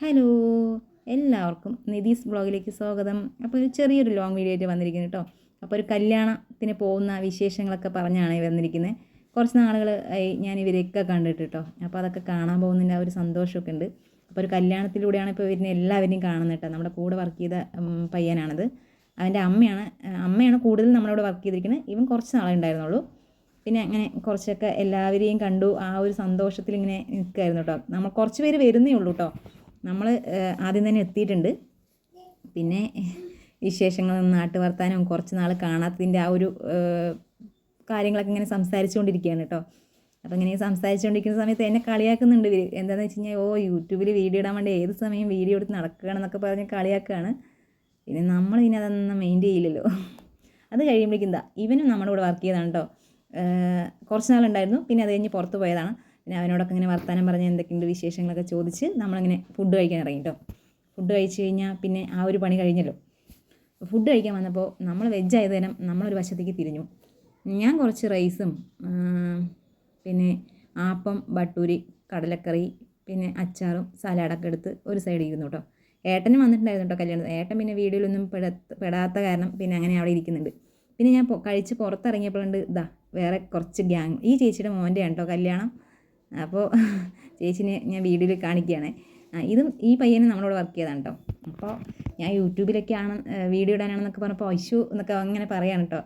Hello എല്ലാവർക്കും നിതീസ് ബ്ലോഗിലേക്ക് സ്വാഗതം. അപ്പോൾ ഒരു ചെറിയൊരു ലോങ് വീഡിയോ ആയിട്ട് വന്നിരിക്കുന്നു കേട്ടോ അപ്പോൾ ഒരു കല്യാണത്തിന് പോകുന്ന വിശേഷങ്ങളൊക്കെ പറഞ്ഞാണ് വന്നിരിക്കുന്നത് കുറച്ച് നാളുകൾ ഞാൻ ഇവരെയൊക്കെ കണ്ടിട്ട് കേട്ടോ അപ്പോൾ അതൊക്കെ കാണാൻ പോകുന്നതിന്റെ ആ ഒരു സന്തോഷമൊക്കെ ഉണ്ട്. അപ്പോൾ ഒരു കല്യാണത്തിലൂടെയാണ് ഇപ്പോൾ ഇവരിനെ എല്ലാവരെയും കാണുന്നത് കേട്ടോ നമ്മുടെ കൂടെ വർക്ക് ചെയ്ത പയ്യനാണത്. അവന്റെ അമ്മയാണ് അമ്മയാണ് കൂടുതൽ നമ്മളോട് വർക്ക് ചെയ്തിരിക്കുന്നത് ഇവൻ കുറച്ച് നാളെ ഉണ്ടായിരുന്നുള്ളൂ. പിന്നെ അങ്ങനെ കുറച്ചൊക്കെ എല്ലാവരെയും കണ്ടു. ആ ഒരു സന്തോഷത്തിൽ ഇങ്ങനെ നിൽക്കുമായിരുന്നു കേട്ടോ നമ്മൾ കുറച്ച് പേര് വരുന്നേ ഉള്ളൂ കേട്ടോ നമ്മൾ ആദ്യം തന്നെ എത്തിയിട്ടുണ്ട്. പിന്നെ വിശേഷങ്ങളും നാട്ടു വർത്താനം കുറച്ച് നാൾ കാണാത്തതിന്റെ ആ ഒരു കാര്യങ്ങളൊക്കെ ഇങ്ങനെ സംസാരിച്ചുകൊണ്ടിരിക്കുകയാണ് കേട്ടോ. അപ്പോൾ ഇങ്ങനെ സംസാരിച്ചുകൊണ്ടിരിക്കുന്ന സമയത്ത് എന്നെ കളിയാക്കുന്നുണ്ട് ഇവർ എന്താണെന്ന് വെച്ച് കഴിഞ്ഞാൽ ഓ യൂട്യൂബിൽ വീഡിയോ ഇടാൻ വേണ്ടി ഏത് സമയം വീഡിയോ എടുത്ത് നടക്കുകയാണെന്നൊക്കെ പറഞ്ഞ് കളിയാക്കുകയാണ്. പിന്നെ നമ്മൾ ഇനി അതൊന്നും മെയിന്റ് ചെയ്യില്ലല്ലോ. അത് കഴിയുമ്പോഴേക്കും എന്താ ഇവനും നമ്മുടെ കൂടെ വർക്ക് ചെയ്തതാണ് കേട്ടോ. കുറച്ച് നാളുണ്ടായിരുന്നു. പിന്നെ അത് കഴിഞ്ഞ് പുറത്ത് പോയതാണ്. പിന്നെ അവനോടൊക്കെ ഇങ്ങനെ വർത്തമാനം പറഞ്ഞ് എന്തൊക്കെയുണ്ട് വിശേഷങ്ങളൊക്കെ ചോദിച്ച് നമ്മളിങ്ങനെ ഫുഡ് കഴിക്കാൻ ഇറങ്ങി കേട്ടോ ഫുഡ് കഴിച്ച് കഴിഞ്ഞാൽ പിന്നെ ആ ഒരു പണി കഴിഞ്ഞല്ലോ. ഫുഡ് കഴിക്കാൻ വന്നപ്പോൾ നമ്മൾ വെജ് ആയതേരം നമ്മളൊരു വശത്തേക്ക് തിരിഞ്ഞു. ഞാൻ കുറച്ച് റൈസും പിന്നെ ആപ്പം ബട്ടൂരി കടലക്കറി പിന്നെ അച്ചാറും സലാഡൊക്കെ എടുത്ത് ഒരു സൈഡിൽ ഇരുന്നു കേട്ടോ ഏട്ടനും വന്നിട്ടുണ്ടായിരുന്നു കേട്ടോ കല്യാണം ഏട്ടൻ പിന്നെ വീഡിയോയിലൊന്നും പെട പെടാത്ത കാരണം പിന്നെ അങ്ങനെ അവിടെ ഇരിക്കുന്നുണ്ട്. പിന്നെ ഞാൻ കഴിച്ച് പുറത്തിറങ്ങിയപ്പോഴുണ്ട് ഇതാ വേറെ കുറച്ച് ഗ്യാങ് ഈ ചേച്ചിയുടെ മോന്റെ ആണ് കേട്ടോ കല്യാണം. അപ്പോൾ ചേച്ചിനെ ഞാൻ വീഡിയോയിൽ കാണിക്കുകയാണ്. ഇതും ഈ പയ്യനും നമ്മളോട് വർക്ക് ചെയ്താണ് കേട്ടോ അപ്പോൾ ഞാൻ യൂട്യൂബിലൊക്കെയാണ് വീഡിയോ ഇടാനാണെന്നൊക്കെ പറഞ്ഞപ്പോൾ ഐശു എന്നൊക്കെ അങ്ങനെ പറയാണ് കേട്ടോ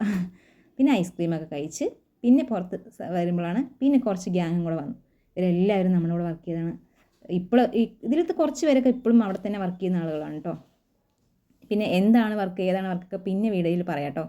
പിന്നെ ഐസ്ക്രീമൊക്കെ കഴിച്ച് പിന്നെ പുറത്ത് വരുമ്പോഴാണ് പിന്നെ കുറച്ച് ഗ്യാങ്ങും കൂടെ വന്നു. ഇവരെല്ലാവരും നമ്മളോട് വർക്ക് ചെയ്താണ്. ഇപ്പോൾ ഇതിലത്തെ കുറച്ച് പേരൊക്കെ ഇപ്പോഴും അവിടെ തന്നെ വർക്ക് ചെയ്യുന്ന ആളുകളാണ് കേട്ടോ പിന്നെ എന്താണ് വർക്ക് ഏതാണ് വർക്കൊക്കെ പിന്നെ വീഡിയോയിൽ പറയാം കേട്ടോ